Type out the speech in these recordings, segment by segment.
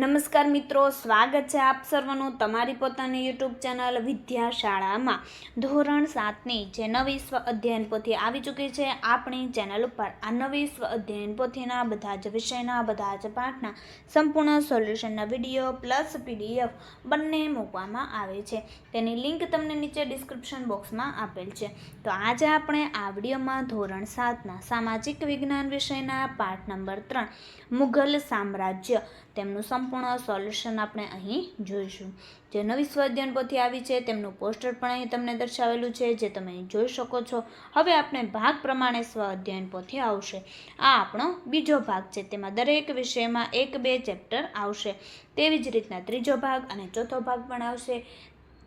નમસ્કાર મિત્રો, સ્વાગત છે આપ સર્વનું તમારી પોતાની યુટ્યુબ ચેનલ વિદ્યાશાળામાં. ધોરણ સાતની જે નવી સ્વ અધ્યયન પોથી આવી ચૂકી છે આપણી ચેનલ ઉપર. આ નવી સ્વ અધ્યયન પોથીના બધા જ વિષયના, બધા જ પાઠના સંપૂર્ણ સોલ્યુશનના વીડિયો પ્લસ પીડીએફ બંને મૂકવામાં આવે છે. તેની લિંક તમને નીચે ડિસ્ક્રિપ્શન બોક્સમાં આપેલ છે. તો આજે આપણે આ વિડીયોમાં ધોરણ સાતના સામાજિક વિજ્ઞાન વિષયના પાઠ નંબર ત્રણ, મુઘલ સામ્રાજ્ય તેમનું સંપૂર્ણ સોલ્યુશન આપણે અહીં જોઈશું. જે નવી સ્વાધ્યાયન પોથી આવી છે, તેમનું પોસ્ટર પણ અહીં તમને દર્શાવેલું છે, જે તમે અહીં જોઈ શકો છો. હવે આપણે ભાગ પ્રમાણે સ્વાધ્યાયન પોથી આવશે. આ આપણો બીજો ભાગ છે, તેમાં દરેક વિષયમાં એક બે ચેપ્ટર આવશે. તેવી જ રીતના ત્રીજો ભાગ અને ચોથો ભાગ પણ આવશે.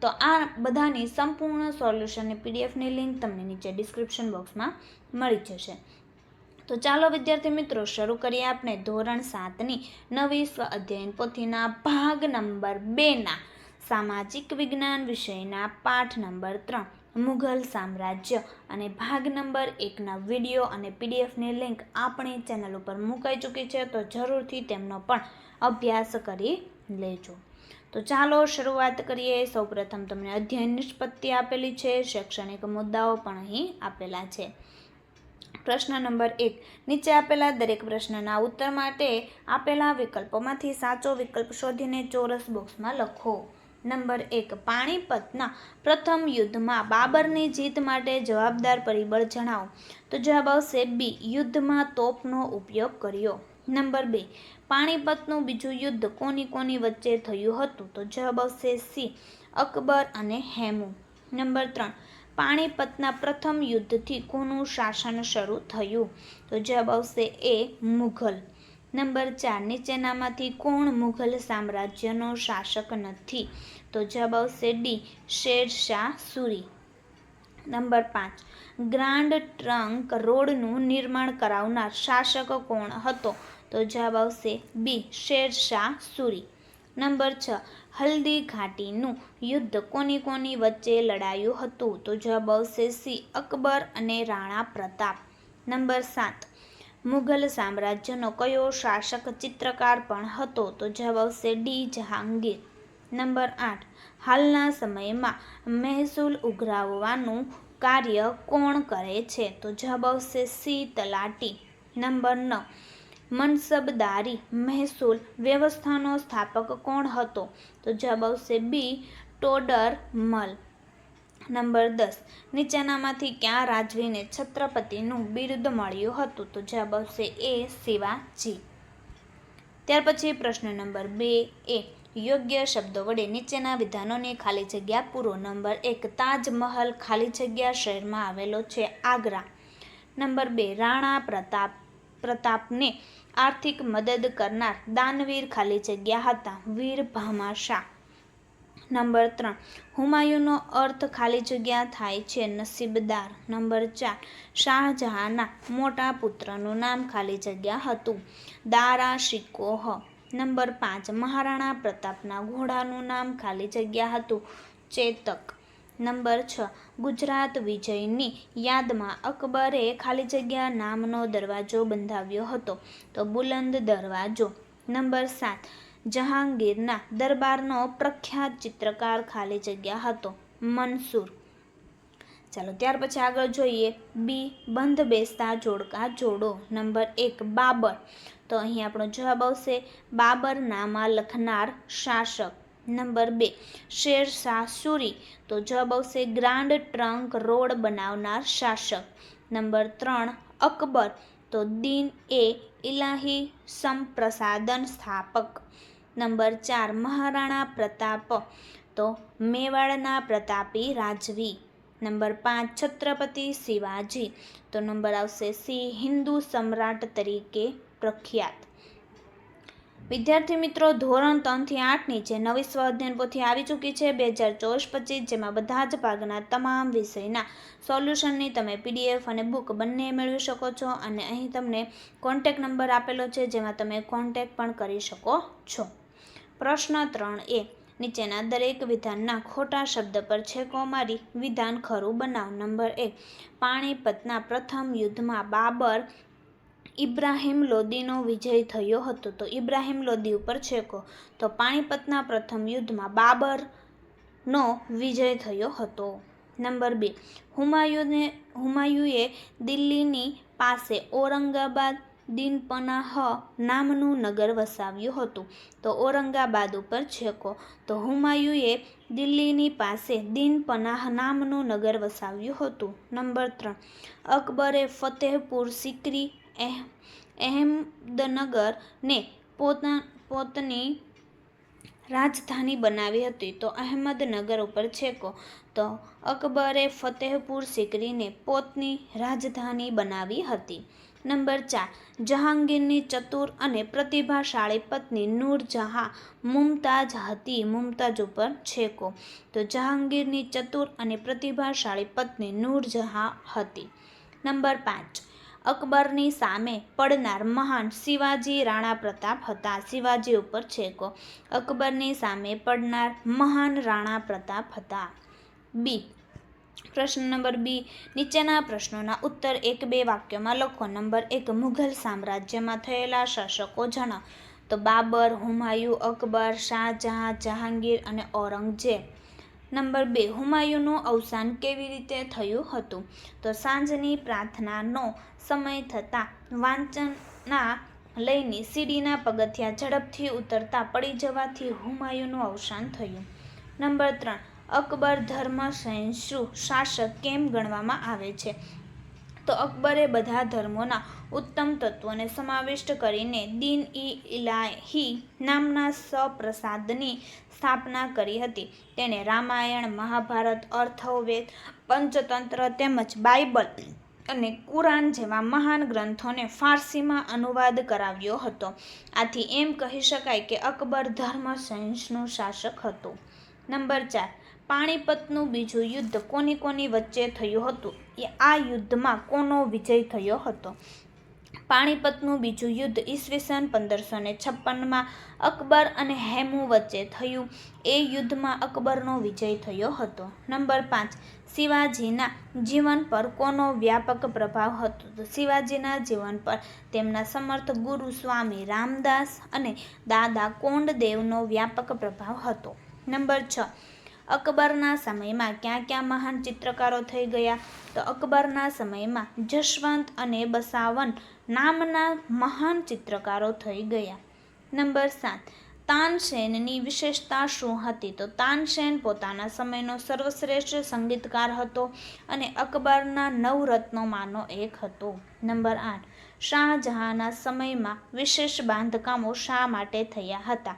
તો આ બધાની સંપૂર્ણ સોલ્યુશનની પીડીએફની લિંક તમને નીચે ડિસ્ક્રિપ્શન બોક્સમાં મળી જશે. તો ચાલો વિદ્યાર્થી મિત્રો, શરૂ કરીએ આપણે ધોરણ સાતની નવી સ્વ અધ્યયન પોથીના ભાગ નંબર બેના સામાજિક વિજ્ઞાન વિષયના પાઠ નંબર ત્રણ, મુઘલ સામ્રાજ્ય. અને ભાગ નંબર એકના વીડિયો અને પીડીએફની લિંક આપણી ચેનલ ઉપર મુકાઈ ચૂકી છે, તો જરૂરથી તેમનો પણ અભ્યાસ કરી લેજો. તો ચાલો શરૂઆત કરીએ. સૌપ્રથમ તમને અધ્યયન નિષ્પત્તિ આપેલી છે, શૈક્ષણિક મુદ્દાઓ પણ અહીં આપેલા છે. પ્રશ્ન નંબર એક. નીચે આપેલા દરેક પ્રશ્નના ઉત્તર માટે આપેલા વિકલ્પોમાંથી સાચો વિકલ્પ શોધીને ચોરસ બોક્સમાં લખો. નંબર એક, પાણીપતના પ્રથમ યુદ્ધમાં બાબરની જીત માટે જવાબદાર પરિબળ જણાવો. તો જવાબ આવશે બી, યુદ્ધમાં તોપનો ઉપયોગ કર્યો. નંબર બે, પાણીપતનું બીજું યુદ્ધ કોની કોની વચ્ચે થયું હતું? તો જવાબ આવશે સી, અકબર અને હેમુ. નંબર ત્રણ પાણીપતના પ્રથમ યુદ્ધથી કોનું શાસન શરૂ થયું. તો જવાબ આવશે એ મુઘલ. નંબર ચાર, નીચેનામાંથી કોણ મુઘલ સામ્રાજ્યનો શાસક નથી? તો જવાબ આવશે ડી, શેર શાહ સુરી. નંબર પાંચ, ગ્રાન્ડ ટ્રંક રોડનું નિર્માણ કરાવનાર શાસક કોણ હતો? તો જવાબ આવશે બી, શેર શાહ સુરી. નંબર છ હલ્દી ઘાટીનું યુદ્ધ કોની કોની વચ્ચે લડાયું હતું? તો જવાબ આવશે સી, અકબર અને રાણા પ્રતાપ. નંબર સાત. મુઘલ સામ્રાજ્યનો કયો શાસક ચિત્રકાર પણ હતો? તો જવાબ આવશે ડી, જહાંગીર. નંબર આઠ. હાલના સમયમાં મહેસૂલ ઉઘરાવવાનું કાર્ય કોણ કરે છે? તો જવાબ આવશે સી, તલાટી. નંબર નવ. મનસબદારી, મહેસૂલ વ્યવસ્થાનો સ્થાપક કોણ હતો? તો જવાબ આવશે બી, ટોડર મલ. નંબર દસ. નીચેનામાંથી ક્યાં રાજવીને છત્રપતિનું બિરુદ મળ્યું હતું? તો જવાબ આવશે એ, શિવાજી. ત્યાર પછી પ્રશ્ન નંબર બે એ, યોગ્ય શબ્દો વડે નીચેના વિધાનોની ખાલી જગ્યા પૂરો. નંબર એક, તાજમહલ ખાલી જગ્યા શહેરમાં આવેલો છે આગ્રા. નંબર બે, રાણા પ્રતાપ, પ્રતાપને આર્થિક મદદ કરનાર દાનવીર ખાલી જગ્યા હતા. વીર ભામાશા નંબર ત્રણ. હુમાયુનો અર્થ ખાલી જગ્યા થાય છે નસીબદાર. નંબર ચાર. શાહજહાંના મોટા પુત્રનું નામ ખાલી જગ્યા હતું. દારા શિકોહ નંબર પાંચ. મહારાણા પ્રતાપના ઘોડાનું નામ ખાલી જગ્યા હતું. ચેતક. નંબર છ, ગુજરાત વિજયની યાદમાં અકબરે ખાલી જગ્યા નામનો દરવાજો બંધાવ્યો હતો. તો બુલંદ દરવાજો. નંબર સાત, જહાંગીરના દરબારનો પ્રખ્યાત ચિત્રકાર ખાલી જગ્યા હતો, મનસૂર. ચાલો ત્યાર પછી આગળ જોઈએ. બી, બંધ બેસતા જોડકા જોડો. નંબર એક, બાબર. તો અહીં આપણો જવાબ આવશે, બાબર નામા લખનાર શાસક. નંબર બે શેર શાહ સુરી તો જવાબ આવશે ગ્રાન્ડ ટ્રંક રોડ બનાવનાર શાસક। નંબર ત્રણ, અકબર। તો દીન એ ઇલાહી સંપ્રસાદન સ્થાપક. નંબર ચાર, મહારાણા પ્રતાપ। તો મેવાડના પ્રતાપી રાજવી. નંબર પાંચ, છત્રપતિ શિવાજી। તો નંબર આવશે સી, હિન્દુ સમ્રાટ તરીકે પ્રખ્યાત। વિદ્યાર્થી મિત્રો, ધોરણ ત્રણથી આઠની જે નવી સ્વ પોથી આવી ચૂકી છે, બે હજાર ચોવીસ પચીસ, જેમાં બધા જ ભાગના તમામ વિષયના સોલ્યુશનની તમે પીડીએફ અને બુક બંને મેળવી શકો છો અને અહીં તમને કોન્ટેક નંબર આપેલો છે, જેમાં તમે કોન્ટેક પણ કરી શકો છો. પ્રશ્ન ત્રણ એ, નીચેના દરેક વિધાનના ખોટા શબ્દ પર છેકો મારી, વિધાન ખરું બનાવ. નંબર એક, પાણીપતના પ્રથમ યુદ્ધમાં બાબર ઇબ્રાહિમ લોદીનો વિજય થયો હતો. તો ઇબ્રાહિમ લોદી ઉપર છેકો. તો પાણીપતના પ્રથમ યુદ્ધમાં બાબરનો વિજય થયો હતો. નંબર બે. હુમાયુને, હુમાયુએ દિલ્હીની પાસે ઔરંગાબાદ દિનપનાહ નામનું નગર વસાવ્યું હતું. તો ઔરંગાબાદ ઉપર છેકો. તો હુમાયુએ દિલ્હીની પાસે દિનપનાહ નામનું નગર વસાવ્યું હતું. નંબર ત્રણ. અકબરે ફતેહપુર સિકરી અહેમદનગરને પોતા, પોતની રાજધાની બનાવી હતી. તો અહેમદનગર ઉપર છેકો. તો અકબરે ફતેહપુર સિકરીને પોતની રાજધાની બનાવી હતી. નંબર ચાર, જહાંગીરની ચતુર અને પ્રતિભાશાળી પત્ની નૂરજહાં મુમતાજ હતી. મુમતાજ ઉપર છેકો. તો જહાંગીરની ચતુર અને પ્રતિભાશાળી પત્ની નૂરજહાં હતી. નંબર પાંચ અકબરની સામે પડનાર મહાન શિવાજી રાણા પ્રતાપ હતા. શિવાજી ઉપર છેકો. અકબરની સામે પડનાર મહાન રાણા પ્રતાપ હતા. બી. પ્રશ્ન નંબર બી. નીચેના પ્રશ્નોના ઉત્તર એક બે વાક્યોમાં લખો. નંબર એક, મુઘલ સામ્રાજ્યમાં થયેલા શાસકો જણાવો. તો બાબર, હુમાયુ, અકબર, શાહજહાં, જહાંગીર અને ઔરંગઝેબ. નંબર બે, હુમાયુનું અવસાન કેવી રીતે થયું હતું? તો સાંજની પ્રાર્થનાનો સમય થતાં વાંચનના લઈને સીડીના પગથિયા ઝડપથી ઉતરતા પડી જવાથી હુમાયુનું અવસાન થયું. નંબર ત્રણ, અકબર ધર્મ શાસક કેમ ગણવામાં આવે છે? તો અકબરે બધા ધર્મોના ઉત્તમ તત્વોને સમાવિષ્ટ કરીને દીન ઈ ઇલાહી નામના સપ્રસાદની સ્થાપના કરી હતી. તેણે રામાયણ, મહાભારત, અર્થવેદ, પંચતંત્ર તેમજ બાઇબલ અને કુરાન જેવા મહાન ગ્રંથોને ફારસીમાં અનુવાદ કરાવ્યો હતો. આથી એમ કહી શકાય કે અકબર ધર્મ સહિષ્ણુ શાસક હતો. નંબર ચાર. પાણીપતનું બીજું યુદ્ધ કોની કોની વચ્ચે થયું હતું? એ આ યુદ્ધમાં કોનો વિજય થયો હતો? પાણીપતનું બીજું યુદ્ધ ઈસવીસન પંદરસો ને છપ્પનમાં અકબર અને હેમુ વચ્ચે થયું. એ યુદ્ધમાં અકબરનો વિજય થયો હતો. નંબર પાંચ, શિવાજીના જીવન પર કોનો વ્યાપક પ્રભાવ હતો? શિવાજીના જીવન પર તેમના સમર્થ ગુરુ સ્વામી રામદાસ અને દાદા કોંડદેવનો વ્યાપક પ્રભાવ હતો. નંબર છ અકબરના સમયમાં ક્યાં ક્યાં મહાન ચિત્રકારો થઈ ગયા? તો અકબરના સમયમાં જશવંત અને બસાવન નામના મહાન ચિત્રકારો થઈ ગયા. નંબર સાત, તાનસેનની વિશેષતા શું હતી? તો તાનસેન પોતાના સમયનો સર્વશ્રેષ્ઠ સંગીતકાર હતો અને અકબરના નવરત્નોમાંનો એક હતો. નંબર આઠ, શાહજહાંના સમયમાં વિશેષ બાંધકામો શા માટે થયા હતા?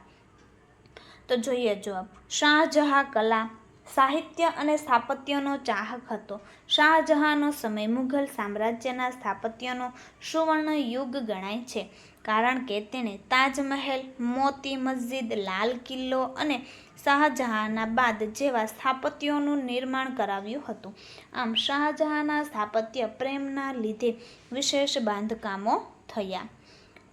તો જોઈએ જવાબ. શાહજહાં કલા, સાહિત્ય અને સ્થાપત્યનો ચાહક હતો. શાહજહાંનો સમય મુઘલ સામ્રાજ્યના સ્થાપત્યનો સુવર્ણ યુગ ગણાય છે, કારણ કે તેણે તાજમહેલ, મોતી મસ્જિદ, લાલ કિલ્લો અને શાહજહાંના બાદ જેવા સ્થાપત્યોનું નિર્માણ કરાવ્યું હતું. આમ શાહજહાંના સ્થાપત્ય પ્રેમના લીધે વિશેષ બાંધકામો થયા.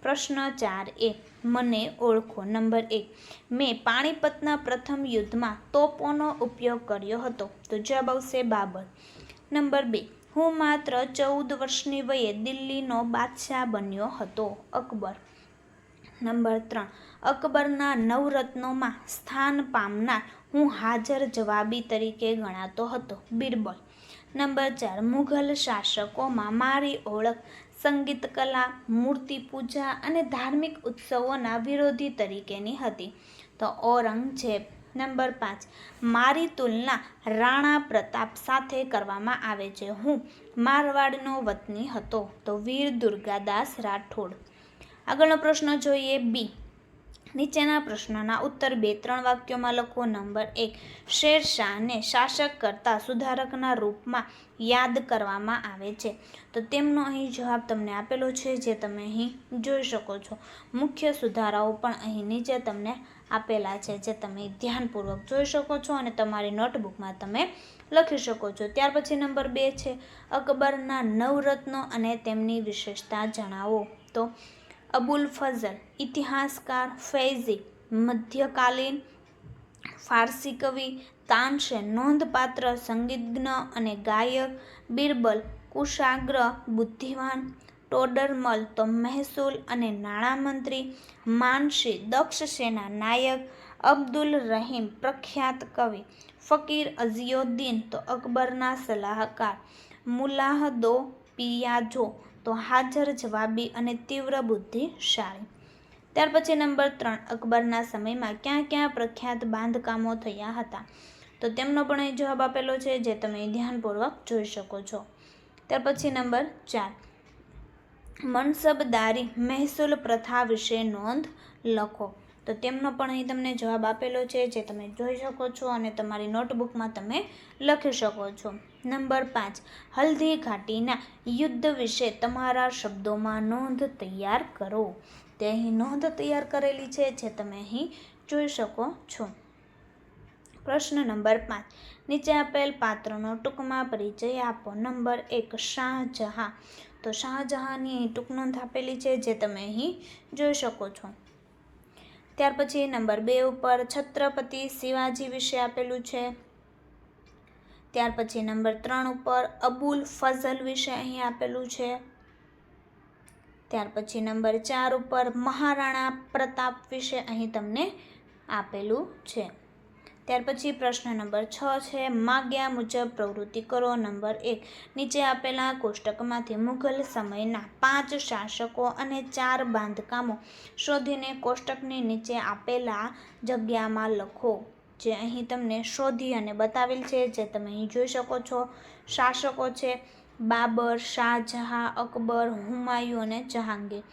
પ્રશ્ન ચાર એ, મને ઓળખો. નંબર એક, મેં પાણીપતના પ્રથમ યુદ્ધમાં તોપોનો ઉપયોગ કર્યો હતો. તો જવાબ આવશે બાબર. નંબર બે, હું માત્ર ચૌદ વર્ષની વયે દિલ્હીનો બાદશાહ બન્યો હતો. અકબર. નંબર ત્રણ, અકબરના નવરત્નોમાં સ્થાન પામનાર હું હાજર જવાબી તરીકે ગણાતો હતો. બિરબલ. નંબર ચાર, મુઘલ શાસકોમાં મારી ઓળખ સંગીત કલા, મૂર્તિ પૂજા અને ધાર્મિક ઉત્સવોના વિરોધી તરીકેની હતી. તો ઔરંગઝેબ નંબર પાંચ. મારી તુલના રાણા પ્રતાપ સાથે કરવામાં આવે છે. હું મારવાડનો વતની હતો. તો વીર દુર્ગાદાસ રાઠોડ. આગળનો પ્રશ્ન જોઈએ બી. નીચેના પ્રશ્નોના ઉત્તર બે ત્રણ વાક્યોમાં લખો. નંબર એક, શેર શાહને શાસક કરતાં સુધારકના રૂપમાં યાદ કરવામાં આવે છે. તો તેમનો અહીં જવાબ તમને આપેલો છે, જે તમે અહીં જોઈ શકો છો. મુખ્ય સુધારાઓ પણ અહીં નીચે તમને આપેલા છે, જે તમે ધ્યાનપૂર્વક જોઈ શકો છો અને તમારી નોટબુકમાં તમે લખી શકો છો. ત્યાર પછી નંબર બે છે, અકબરના નવરત્નો અને તેમની વિશેષતા જણાવો. તો અબુલ ફઝલ, ઇતિહાસકાર, ફૈઝી, મધ્યકાલીન, ફારસી કવિ તાનસેન નોંધપાત્ર સંગીતજ્ઞ અને ગાયક, બિરબલ, કુશાગ્ર બુદ્ધિવાન ટોડરમલ, તો મહેસૂલ અને નાણામંત્રી, માનસી, દક્ષ સેના નાયક, અબ્દુલ રહીમ, પ્રખ્યાત કવિ, ફકીર અઝિયુદ્દીન, તો અકબરના સલાહકાર, મુલાહદો પિયાજો તો હાજર જવાબી અને તીવ્ર બુદ્ધિશાળી. ત્યાર પછી નંબર ત્રણ, અકબરના સમયમાં ક્યાં ક્યાં પ્રખ્યાત બાંધકામો થયા હતા? તો તેમનો પણ અહીં જવાબ આપેલો છે, જે તમે ધ્યાનપૂર્વક જોઈ શકો છો. ત્યાર પછી નંબર ચાર, મનસબદારી મહેસૂલ પ્રથા વિશે નોંધ લખો. તો તેમનો પણ અહીં તમને જવાબ આપેલો છે, જે તમે જોઈ શકો છો અને તમારી નોટબુકમાં તમે લખી શકો છો. નંબર પાંચ, હલ્દી ઘાટીના યુદ્ધ વિશે તમારા શબ્દોમાં નોંધ તૈયાર કરો. તે અહીં નોંધ તૈયાર કરેલી છે, જે તમે અહીં જોઈ શકો છો. પ્રશ્ન નંબર પાંચ, નીચે આપેલ પાત્રનો ટૂંકમાં પરિચય આપો. નંબર એક, શાહજહાં. તો શાહજહાંની અહીં ટૂંક નોંધ આપેલી છે, જે તમે અહીં જોઈ શકો છો. ત્યાર પછી નંબર બે ઉપર છત્રપતિ શિવાજી વિશે આપેલું છે. ત્યાર પછી નંબર ત્રણ ઉપર અબુલ ફઝલ વિશે અહીં આપેલું છે. ત્યાર પછી નંબર ચાર ઉપર મહારાણા પ્રતાપ વિશે અહીં તમને આપેલું છે. ત્યાર પછી પ્રશ્ન નંબર છ છે, માગ્યા મુજબ પ્રવૃત્તિ કરો. નંબર એક, નીચે આપેલા કોષ્ટકમાંથી મુઘલ સમયના પાંચ શાસકો અને ચાર બાંધકામો શોધીને કોષ્ટકની નીચે આપેલા જગ્યામાં લખો, જે અહીં તમને શોધી અને બતાવેલ છે, જે તમે અહીં જોઈ શકો છો. શાસકો છે, બાબર, શાહજહાં, અકબર, હુમાયુ અને જહાંગીર.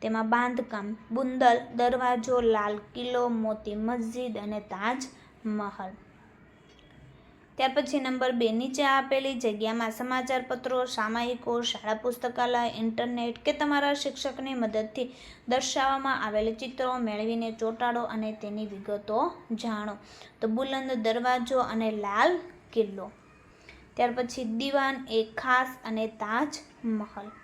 તેમાં બાંધકામ, બુંદલ, દરવાજો, લાલ કિલ્લો, મોતી મસ્જિદ અને તાજ મહલ. ત્યાર પછી નંબર બે નીચે આપેલી જગ્યામાં સમાચાર પત્રો સામાયિકો, શાળા પુસ્તકાલય, ઇન્ટરનેટ કે તમારા શિક્ષકની મદદથી દર્શાવવામાં આવેલ ચિત્રો મેળવીને ચોંટાડો અને તેની વિગતો જાણો. તો બુલંદ દરવાજો અને લાલ કિલ્લો. ત્યાર પછી દિવાન એ ખાસ અને તાજ મહલ.